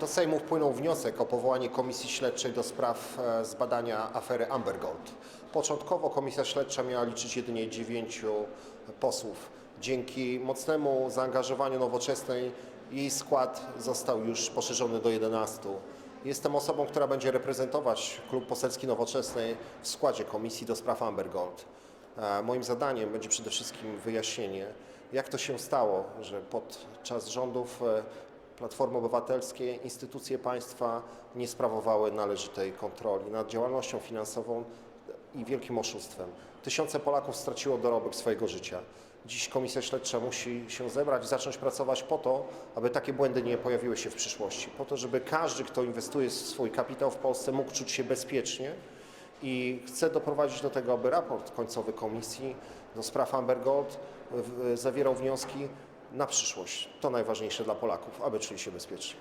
Do Sejmu wpłynął wniosek o powołanie Komisji Śledczej do spraw e, zbadania afery Amber Gold. Początkowo komisja śledcza miała liczyć jedynie dziewięciu posłów. Dzięki mocnemu zaangażowaniu nowoczesnej jej skład został już poszerzony do 11. Jestem osobą, która będzie reprezentować klub poselski Nowoczesnej w składzie Komisji do spraw Amber Gold. E, Moim zadaniem będzie przede wszystkim wyjaśnienie, jak to się stało, że podczas rządów e, Platformy Obywatelskiej instytucje państwa nie sprawowały należytej kontroli nad działalnością finansową i wielkim oszustwem. Tysiące Polaków straciło dorobek swojego życia. Dziś Komisja Śledcza musi się zebrać i zacząć pracować po to, aby takie błędy nie pojawiły się w przyszłości. Po to, żeby każdy, kto inwestuje swój kapitał w Polsce, mógł czuć się bezpiecznie i chcę doprowadzić do tego, aby raport końcowy Komisji do spraw Amber Gold zawierał wnioski na przyszłość. To najważniejsze dla Polaków, aby czuli się bezpiecznie.